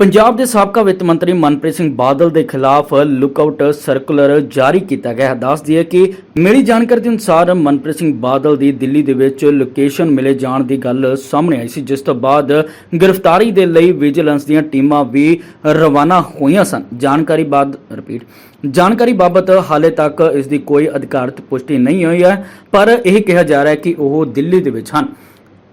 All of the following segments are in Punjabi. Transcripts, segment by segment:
ਪੰਜਾਬ ਦੇ ਸਾਬਕਾ ਵਿੱਤ ਮੰਤਰੀ ਮਨਪ੍ਰੀਤ ਸਿੰਘ ਬਾਦਲ ਦੇ ਖਿਲਾਫ ਲੁੱਕਆਊਟ ਸਰਕੂਲਰ ਜਾਰੀ ਕੀਤਾ ਗਿਆ ਹੈ। ਦੱਸ ਦਈਏ ਕਿ ਮਿਲੀ ਜਾਣਕਾਰੀ ਦੇ ਅਨੁਸਾਰ ਮਨਪ੍ਰੀਤ ਸਿੰਘ ਬਾਦਲ ਦੀ ਦਿੱਲੀ ਦੇ ਵਿੱਚ ਲੋਕੇਸ਼ਨ ਮਿਲੇ ਜਾਣ ਦੀ ਗੱਲ ਸਾਹਮਣੇ ਆਈ ਸੀ, ਜਿਸ ਤੋਂ ਬਾਅਦ ਗ੍ਰਿਫਤਾਰੀ ਦੇ ਲਈ ਵਿਜੀਲੈਂਸ ਦੀਆਂ ਟੀਮਾਂ ਵੀ ਰਵਾਨਾ ਹੋਈਆਂ ਸਨ। ਜਾਣਕਾਰੀ ਬਾਅਦ ਰਿਪੀਟ ਜਾਣਕਾਰੀ ਬਾਬਤ ਹਾਲੇ ਤੱਕ ਇਸ ਦੀ ਕੋਈ ਅਧਿਕਾਰਤ ਪੁਸ਼ਟੀ ਨਹੀਂ ਹੋਈ ਹੈ, ਪਰ ਇਹ ਕਿਹਾ ਜਾ ਰਿਹਾ ਹੈ ਕਿ ਉਹ ਦਿੱਲੀ ਦੇ ਵਿੱਚ ਹਨ।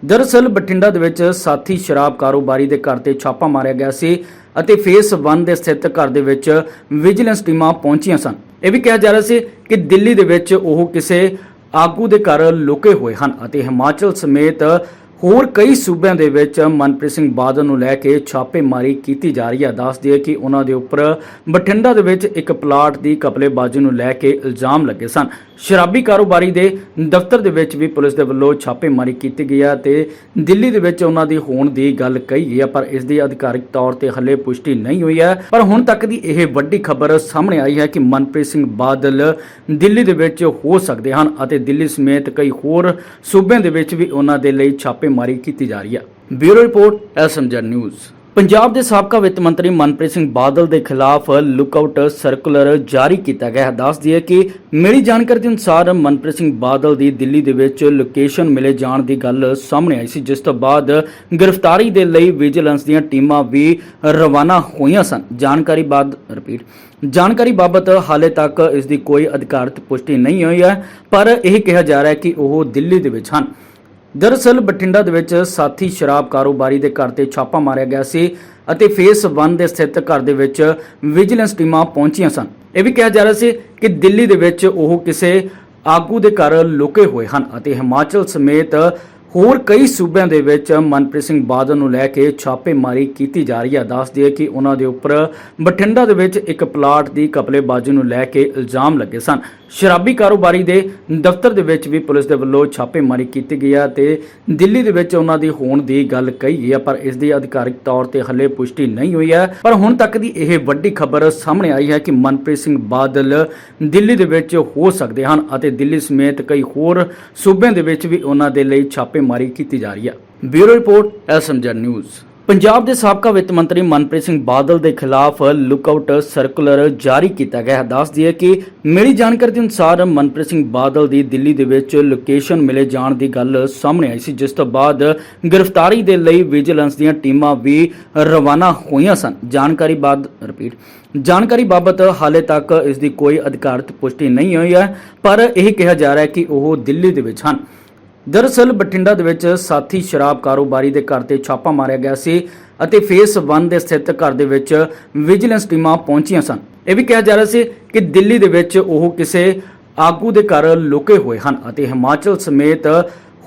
ਦਰਅਸਲ ਬਠਿੰਡਾ ਦੇ ਵਿੱਚ ਸਾਥੀ ਸ਼ਰਾਬ ਕਾਰੋਬਾਰੀ ਦੇ ਘਰ ਤੇ ਛਾਪਾ ਮਾਰਿਆ ਗਿਆ ਸੀ ਅਤੇ ਫੇਸ 1 ਦੇ ਸਥਿਤ ਘਰ ਦੇ ਵਿੱਚ ਵਿਜੀਲੈਂਸ ਟੀਮਾਂ ਪਹੁੰਚੀਆਂ ਸਨ। ਇਹ ਵੀ ਕਿਹਾ ਜਾ ਰਿਹਾ ਸੀ ਕਿ ਦਿੱਲੀ ਦੇ ਵਿੱਚ ਉਹ ਕਿਸੇ ਆਗੂ ਦੇ ਘਰ ਲੁਕੇ ਹੋਏ ਹਨ ਅਤੇ ਹਿਮਾਚਲ ਸਮੇਤ ਹੋਰ ਕਈ ਸੂਬਿਆਂ ਦੇ ਵਿੱਚ ਮਨਪ੍ਰੀਤ ਸਿੰਘ ਬਾਦਲ ਨੂੰ ਲੈ ਕੇ ਛਾਪੇਮਾਰੀ ਕੀਤੀ ਜਾ ਰਹੀ ਹੈ। ਦੱਸਦੀ ਦਈਏ ਕਿ ਉਹਨਾਂ ਦੇ ਉੱਪਰ ਬਠਿੰਡਾ ਦੇ ਵਿੱਚ ਇੱਕ ਪਲਾਟ ਦੀ ਕਪਲੇਬਾਜ਼ੀ ਨੂੰ ਲੈ ਕੇ ਇਲਜ਼ਾਮ ਲੱਗੇ ਸਨ। ਸ਼ਰਾਬੀ ਕਾਰੋਬਾਰੀ ਦੇ ਦਫ਼ਤਰ ਦੇ ਵਿੱਚ ਵੀ ਪੁਲਿਸ ਦੇ ਵੱਲੋਂ ਛਾਪੇਮਾਰੀ ਕੀਤੀ ਗਈ ਹੈ ਤੇ ਦਿੱਲੀ ਦੇ ਵਿੱਚ ਉਹਨਾਂ ਦੀ ਹੋਣ ਦੀ ਗੱਲ ਕਹੀ ਗਈ ਹੈ, ਪਰ ਇਸ ਦੀ ਅਧਿਕਾਰਿਕ ਤੌਰ ਤੇ ਹਲੇ ਪੁਸ਼ਟੀ ਨਹੀਂ ਹੋਈ ਹੈ। ਪਰ ਹੁਣ ਤੱਕ ਦੀ ਇਹ ਵੱਡੀ ਖਬਰ ਸਾਹਮਣੇ ਆਈ ਹੈ ਕਿ ਮਨਪ੍ਰੀਤ ਸਿੰਘ ਬਾਦਲ ਦਿੱਲੀ ਦੇ ਵਿੱਚ ਹੋ ਸਕਦੇ ਹਨ ਅਤੇ ਦਿੱਲੀ ਸਮੇਤ ਕਈ ਹੋਰ ਸੂਬਿਆਂ ਦੇ ਵਿੱਚ ਵੀ ਉਹਨਾਂ ਦੇ ਲਈ ਛਾਪੇ ਛਾਪੇਮਾਰੀ ਕੀਤੀ ਜਾ ਰਹੀ ਹੈ। ਬਿਊਰੋ ਰਿਪੋਰਟ ਐਸਐਮਜਨ ਨਿਊਜ਼। ਪੰਜਾਬ ਦੇ ਸਾਬਕਾ ਵਿੱਤ ਮੰਤਰੀ ਮਨਪ੍ਰੀਤ ਸਿੰਘ ਬਾਦਲ ਦੇ ਖਿਲਾਫ ਲੁੱਕਆਊਟ ਸਰਕੂਲਰ ਜਾਰੀ ਕੀਤਾ ਗਿਆ ਹੈ। ਦੱਸ ਦਈਏ ਕਿ ਮਿਲੀ ਜਾਣਕਾਰੀ ਦੇ ਅਨੁਸਾਰ ਮਨਪ੍ਰੀਤ ਸਿੰਘ ਬਾਦਲ ਦੀ ਦਿੱਲੀ ਦੇ ਵਿੱਚ ਲੋਕੇਸ਼ਨ ਮਿਲੇ ਜਾਣ ਦੀ ਗੱਲ ਸਾਹਮਣੇ ਆਈ ਸੀ, ਜਿਸ ਤੋਂ ਬਾਅਦ ਗ੍ਰਿਫਤਾਰੀ ਦੇ ਲਈ ਵਿਜੀਲੈਂਸ ਦੀਆਂ ਟੀਮਾਂ ਵੀ ਰਵਾਨਾ ਹੋਈਆਂ ਸਨ। ਜਾਣਕਾਰੀ ਬਾਅਦ ਰਿਪੀਟ। ਜਾਣਕਾਰੀ ਬਾਬਤ ਹਾਲੇ ਤੱਕ ਇਸ ਦੀ ਕੋਈ ਅਧਿਕਾਰਤ ਪੁਸ਼ਟੀ ਨਹੀਂ ਹੋਈ ਹੈ, ਪਰ ਇਹ ਕਿਹਾ ਜਾ ਰਿਹਾ ਹੈ ਕਿ ਉਹ ਦਿੱਲੀ ਦੇ ਵਿੱਚ ਹਨ। ਦਰਅਸਲ ਬਠਿੰਡਾ ਦੇ ਵਿੱਚ ਸਾਥੀ ਸ਼ਰਾਬ ਕਾਰੋਬਾਰੀ ਦੇ ਘਰ ਤੇ ਛਾਪਾ ਮਾਰਿਆ ਗਿਆ ਸੀ ਅਤੇ ਫੇਸ 1 ਦੇ ਸਥਿਤ ਘਰ ਦੇ ਵਿੱਚ ਵਿਜੀਲੈਂਸ ਟੀਮਾਂ ਪਹੁੰਚੀਆਂ ਸਨ। ਇਹ ਵੀ ਕਿਹਾ ਜਾ ਰਿਹਾ ਸੀ ਕਿ ਦਿੱਲੀ ਦੇ ਵਿੱਚ ਉਹ ਕਿਸੇ ਆਗੂ ਦੇ ਘਰ ਲੁਕੇ ਹੋਏ ਹਨ ਅਤੇ ਹਿਮਾਚਲ ਸਮੇਤ ਹੋਰ ਕਈ ਸੂਬਿਆਂ ਦੇ ਵਿੱਚ ਮਨਪ੍ਰੀਤ ਸਿੰਘ ਬਾਦਲ ਨੂੰ ਲੈ ਕੇ ਛਾਪੇਮਾਰੀ ਕੀਤੀ ਜਾ ਰਹੀ ਹੈ। ਦੱਸ ਦਈਏ ਕਿ ਉਹਨਾਂ ਦੇ ਉੱਪਰ ਬਠਿੰਡਾ ਦੇ ਵਿੱਚ ਇੱਕ ਪਲਾਟ ਦੀ ਕਪਲੇਬਾਜ਼ੀ ਨੂੰ ਲੈ ਕੇ ਇਲਜ਼ਾਮ ਲੱਗੇ ਸਨ। ਸ਼ਰਾਬੀ ਕਾਰੋਬਾਰੀ ਦੇ ਦਫ਼ਤਰ ਦੇ ਵਿੱਚ ਵੀ ਪੁਲਿਸ ਦੇ ਵੱਲੋਂ ਛਾਪੇਮਾਰੀ ਕੀਤੀ ਗਈ ਹੈ ਤੇ ਦਿੱਲੀ ਦੇ ਵਿੱਚ ਉਹਨਾਂ ਦੀ ਹੋਣ ਦੀ ਗੱਲ ਕਹੀ ਗਈ ਹੈ, ਪਰ ਇਸ ਦੀ ਅਧਿਕਾਰਿਕ ਤੌਰ ਤੇ ਹਲੇ ਪੁਸ਼ਟੀ ਨਹੀਂ ਹੋਈ ਹੈ। ਪਰ ਹੁਣ ਤੱਕ ਦੀ ਇਹ ਵੱਡੀ ਖਬਰ ਸਾਹਮਣੇ ਆਈ ਹੈ ਕਿ ਮਨਪ੍ਰੀਤ ਸਿੰਘ ਬਾਦਲ ਦਿੱਲੀ ਦੇ ਵਿੱਚ ਹੋ ਸਕਦੇ ਹਨ ਅਤੇ ਦਿੱਲੀ ਸਮੇਤ ਕਈ ਹੋਰ ਸੂਬਿਆਂ ਦੇ ਵਿੱਚ ਵੀ ਉਹਨਾਂ ਦੇ ਲਈ ਛਾਪੇ ਛਾਪੇਮਾਰੀ ਕੀਤੀ ਜਾ ਰਹੀ ਹੈ ਬਿਊਰੋ ਰਿਪੋਰਟ ਐਸਐਮਜਨ ਨਿਊਜ਼। ਪੰਜਾਬ ਦੇ ਸਾਬਕਾ ਵਿੱਤ ਮੰਤਰੀ ਮਨਪ੍ਰੀਤ ਸਿੰਘ ਬਾਦਲ ਦੇ ਖਿਲਾਫ ਲੁੱਕਆਊਟ ਸਰਕੂਲਰ ਜਾਰੀ ਕੀਤਾ ਗਿਆ ਹੈ। ਦੱਸ ਦਈਏ ਕਿ ਮਿਲੀ ਜਾਣਕਾਰੀ ਦੇ ਅਨੁਸਾਰ ਮਨਪ੍ਰੀਤ ਸਿੰਘ ਬਾਦਲ ਦੀ ਦਿੱਲੀ ਦੇ ਵਿੱਚ ਲੋਕੇਸ਼ਨ ਮਿਲੇ ਜਾਣ ਦੀ ਗੱਲ ਸਾਹਮਣੇ ਆਈ ਸੀ। ਜਿਸ ਤੋਂ ਬਾਅਦ ਗ੍ਰਿਫਤਾਰੀ ਦੇ ਲਈ ਵਿਜੀਲੈਂਸ ਦੀਆਂ ਟੀਮਾਂ ਵੀ ਰਵਾਨਾ ਹੋਈਆਂ ਸਨ। ਜਾਣਕਾਰੀ ਬਾਅਦ ਰਿਪੀਟ ਜਾਣਕਾਰੀ ਬਾਬਤ ਹਾਲੇ ਤੱਕ ਇਸ ਦੀ ਕੋਈ ਅਧਿਕਾਰਤ ਪੁਸ਼ਟੀ ਨਹੀਂ ਹੋਈ ਹੈ, ਪਰ ਇਹ ਕਿਹਾ ਜਾ ਰਿਹਾ ਹੈ ਕਿ ਉਹ ਦਿੱਲੀ ਦੇ ਵਿੱਚ ਹਨ। ਦਰਅਸਲ ਬਠਿੰਡਾ ਦੇ ਵਿੱਚ ਸਾਥੀ ਸ਼ਰਾਬ ਕਾਰੋਬਾਰੀ ਦੇ ਘਰ ਤੇ ਛਾਪਾ ਮਾਰਿਆ ਗਿਆ ਸੀ ਅਤੇ ਫੇਸ 1 ਦੇ ਸਥਿਤ ਘਰ ਦੇ ਵਿੱਚ ਵਿਜੀਲੈਂਸ ਟੀਮਾਂ ਪਹੁੰਚੀਆਂ ਸਨ। ਇਹ ਵੀ ਕਿਹਾ ਜਾ ਰਿਹਾ ਸੀ ਕਿ ਦਿੱਲੀ ਦੇ ਵਿੱਚ ਉਹ ਕਿਸੇ ਆਗੂ ਦੇ ਘਰ ਲੁਕੇ ਹੋਏ ਹਨ ਅਤੇ ਹਿਮਾਚਲ ਸਮੇਤ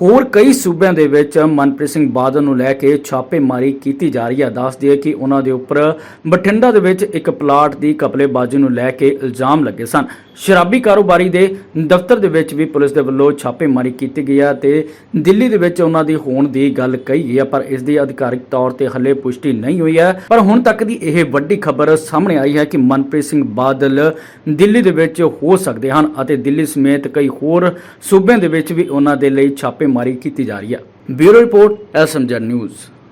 ਹੋਰ ਕਈ ਸੂਬਿਆਂ ਦੇ ਵਿੱਚ ਮਨਪ੍ਰੀਤ ਸਿੰਘ ਬਾਦਲ ਨੂੰ ਲੈ ਕੇ ਛਾਪੇਮਾਰੀ ਕੀਤੀ ਜਾ ਰਹੀ ਹੈ। ਦੱਸ ਦਈਏ ਕਿ ਉਹਨਾਂ ਦੇ ਉੱਪਰ ਬਠਿੰਡਾ ਦੇ ਵਿੱਚ ਇੱਕ ਪਲਾਟ ਦੀ ਕਪਲੇਬਾਜ਼ੀ ਨੂੰ ਲੈ ਕੇ ਇਲਜ਼ਾਮ ਲੱਗੇ ਸਨ। ਸ਼ਰਾਬੀ ਕਾਰੋਬਾਰੀ ਦੇ ਦਫ਼ਤਰ ਦੇ ਵਿੱਚ ਵੀ ਪੁਲਿਸ ਦੇ ਵੱਲੋਂ ਛਾਪੇਮਾਰੀ ਕੀਤੀ ਗਈ ਹੈ ਤੇ ਦਿੱਲੀ ਦੇ ਵਿੱਚ ਉਹਨਾਂ ਦੀ ਹੋਣ ਦੀ ਗੱਲ ਕਹੀ ਗਈ ਹੈ, ਪਰ ਇਸ ਦੀ ਅਧਿਕਾਰਿਕ ਤੌਰ ਤੇ ਹੱਲੇ ਪੁਸ਼ਟੀ ਨਹੀਂ ਹੋਈ ਹੈ। ਪਰ ਹੁਣ ਤੱਕ ਦੀ ਇਹ ਵੱਡੀ ਖਬਰ ਸਾਹਮਣੇ ਆਈ ਹੈ ਕਿ ਮਨਪ੍ਰੀਤ ਸਿੰਘ ਬਾਦਲ ਦਿੱਲੀ ਦੇ ਵਿੱਚ ਹੋ ਸਕਦੇ ਹਨ ਅਤੇ ਦਿੱਲੀ ਸਮੇਤ ਕਈ ਹੋਰ ਸੂਬਿਆਂ ਦੇ ਵਿੱਚ ਵੀ ਉਹਨਾਂ ਦੇ ਲਈ ਛਾਪੇ ਛਾਪੇਮਾਰੀ ਕੀਤੀ ਜਾ ਰਹੀ ਹੈ ਬਿਊਰੋ ਰਿਪੋਰਟ ਐਸਐਮਜਨ ਨਿਊਜ਼।